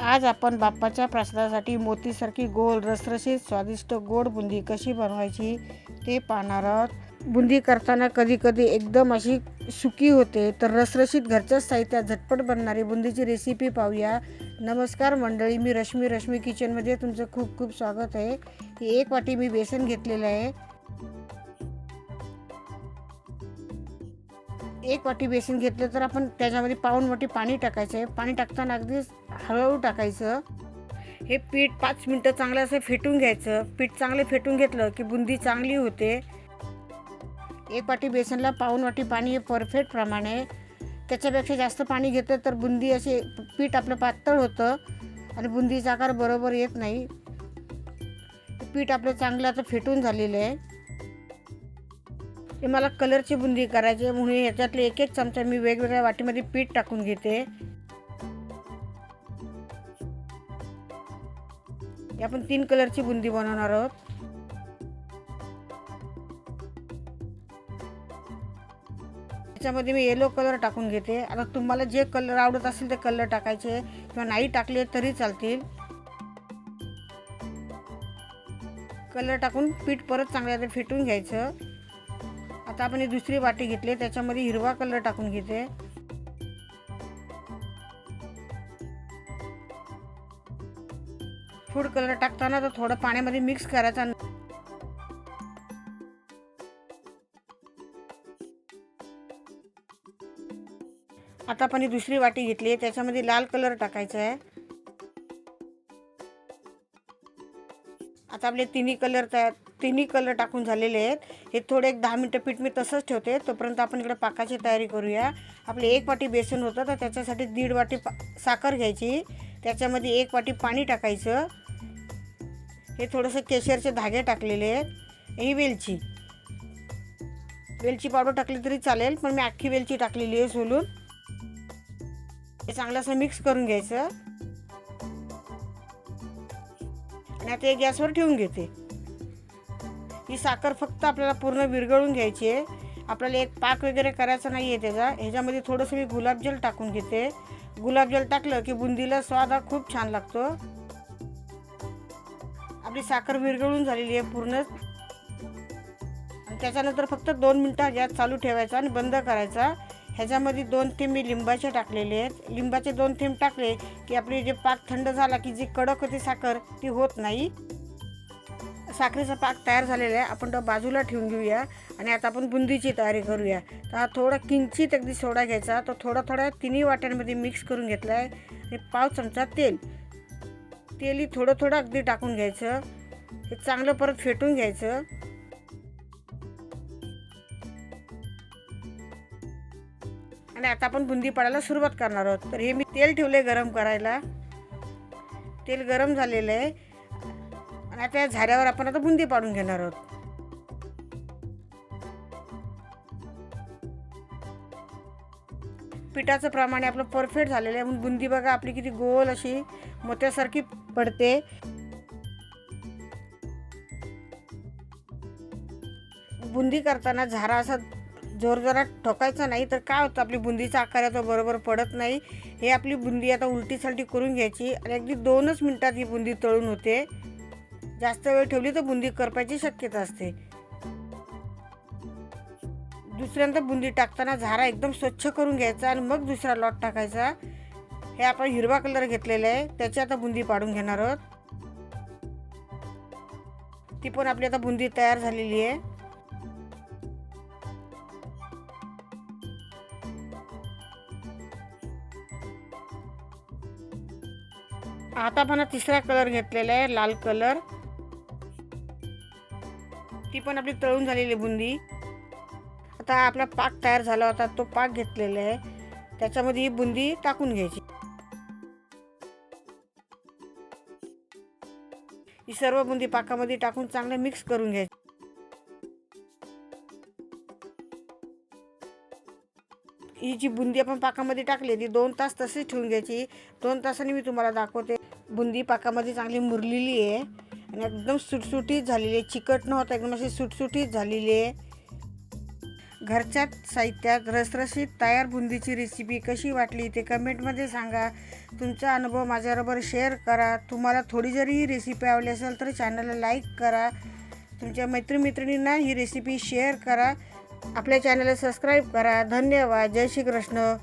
आज आपण बाप्पाच्या प्रसादासाठी मोतीसारखी गोल रसरशीत स्वादिष्ट गोड बुंदी कशी बनवायची ते पाहणार आहोत. बुंदी करताना कधी कधी एकदम अशी सुकी होते तर रसरशीत घरच्याच साहित्यात झटपट बनणारी बुंदीची रेसिपी पाहूया. नमस्कार मंडळी मी रश्मी रश्मी किचनमध्ये तुमचं खूप खूप स्वागत आहे. एक वाटी मी बेसन घेतलेलं आहे. एक वाटी बेसन घेतलं तर आपण त्याच्यामध्ये पाऊण वाटी पाणी टाकायचं आहे. पाणी टाकताना अगदीच हळूहळू टाकायचं. हे पीठ पाच मिनटं चांगलं असं फेटून घ्यायचं. पीठ चांगलं फेटून घेतलं की बुंदी चांगली होते. एक वाटी बेसनला पाऊण वाटी पाणी हे परफेक्ट प्रमाणे. त्याच्यापेक्षा जास्त पाणी घेतलं तर बुंदी असे पीठ आपलं पातळ होतं आणि बुंदीचा आकार बरोबर येत नाही. पीठ आपलं चांगलं आता फेटून झालेलं आहे. हे मला कलरची बुंदी करायची म्हणून ह्याच्यातले एक एक चमचा मी वेगवेगळ्या वाटीमध्ये पीठ टाकून घेते. आपण तीन कलरची बुंदी बनवणार आहोत. त्याच्यामध्ये मी येलो कलर टाकून घेते. आता तुम्हाला जे कलर आवडत असेल ते कलर टाकायचे किंवा नाही टाकले तरी चालतील. कलर टाकून पीठ परत चांगल्या फेटून घ्यायचं. आता आपण ही दुसरी वाटी घेतली त्याच्यामध्ये हिरवा कलर टाकून घेते. फूड कलर टाकताना तर थोडं पाण्यामध्ये मिक्स करायचा आता आपण ही दुसरी वाटी घेतली त्याच्यामध्ये लाल कलर टाकायचा आहे. आता आपले तिन्ही कलर तयार तिन्ही कलर टाकून झालेले आहेत. हे थोडे एक दहा मिनटं पीठ मी तसंच ठेवते. तोपर्यंत आपण इकडे पाकाची तयारी करूया. आपले एक वाटी बेसन होतं तर त्याच्यासाठी दीड वाटी पा साखर घ्यायची. त्याच्यामध्ये एक वाटी पाणी टाकायचं. हे थोडंसं केशरचे धागे टाकलेले आहेत. ही वेलची. वेलची पावडर टाकली तरी चालेल पण मी अख्खी वेलची टाकलेली आहे सोलून. हे चांगलं असं मिक्स करून घ्यायचं. आणि आता हे गॅसवर ठेवून घेते. ही साखर फक्त आपल्याला पूर्ण विरघळून घ्यायची आहे. आपल्याला एक पाक वगैरे करायचा नाही आहे त्याचा. ह्याच्यामध्ये थोडंसं मी गुलाबजल टाकून घेते. गुलाबजल टाकलं की बुंदीला स्वाद हा खूप छान लागतो. आपली साखर विरघळून झालेली आहे पूर्ण. आणि त्याच्यानंतर फक्त दोन मिनटं गॅस चालू ठेवायचा आणि बंद करायचा. ह्याच्यामध्ये दोन थेंब मी लिंबाचे टाकलेले आहेत. लिंबाचे दोन थेंब टाकले की आपली जे पाक थंड झाला की जी कडक होती साखर ती होत नाही. साखरेचा पाक तयार झालेला आहे. आपण तो बाजूला ठेवून घेऊया आणि आता आपण बुंदीची तयारी करूया. तर हा थोडा किंचित अगदी सोडा घ्यायचा. तो थोडा थोडा तिन्ही वाट्यांमध्ये मिक्स करून घेतला आहे आणि पाव चमचा तेल. तेलही थोडं थोडं अगदी टाकून घ्यायचं. हे चांगलं परत फेटून घ्यायचं. आणि आता आपण बुंदी पाडायला सुरुवात करणार आहोत. तर हे मी तेल ठेवले गरम करायला. तेल गरम झालेलं आहे. आणि आता या झाऱ्यावर आपण आता बुंदी पाडून घेणार आहोत. पिठाचं प्रमाण आपलं परफेक्ट झालेलं आहे. म्हणून बुंदी बघा आपली किती गोल अशी मोत्यासारखी पडते. बुंदी करताना झारा असा जोर ठोकायचा नाही तर काय होतं आपली बुंदीचा आकार तो बरोबर पडत नाही. हे आपली बुंदी आता उलटी सालटी करून घ्यायची आणि अगदी दोनच मिनटात ही बुंदी तळून होते. जास्त वेळ ठेवली तर बुंदी करपायची शक्यता असते. दुसऱ्यांदा बुंदी टाकताना झारा एकदम स्वच्छ करून घ्यायचा आणि मग दुसरा लॉट टाकायचा. हे आपण हिरवा कलर घेतलेला आहे. त्याची आता बुंदी पाडून घेणार आहोत. ती पण आपली आता बुंदी तयार झालेली आहे. आता पण तिसरा कलर घेतलेला आहे लाल कलर. ती पण आपली तळून झालेली बुंदी. आता आपला पाक तयार झाला होता तो पाक घेतलेला आहे. त्याच्यामध्ये ही बुंदी टाकून घ्यायची. ही सर्व बुंदी पाकामध्ये टाकून चांगलं मिक्स करून घ्यायची. ही जी बुंदी आपण पाकामध्ये टाकली ती दोन तास तशीच ठेवून घ्यायची. दोन तासांनी मी तुम्हाला दाखवते. बुंदी पाकामध्ये चांगली मुरलेली आहे. आणि एकदम सुटसुटीत झालेली आहे. चिकट नव्हतं एकदम अशी सुटसुटीत झालेली आहे. घरच्याच साहित्यात रसरशीत तयार बुंदीची रेसिपी कशी वाटली ते कमेंटमध्ये सांगा. तुमचा अनुभव माझ्याबरोबर शेअर करा. तुम्हाला थोडी जरी ही रेसिपी आवडली असेल तर चॅनलला लाईक करा. तुमच्या मैत्रिमित्रिणींना ही रेसिपी शेअर करा. आपल्या चॅनलला सबस्क्राईब करा. धन्यवाद. जय श्री कृष्ण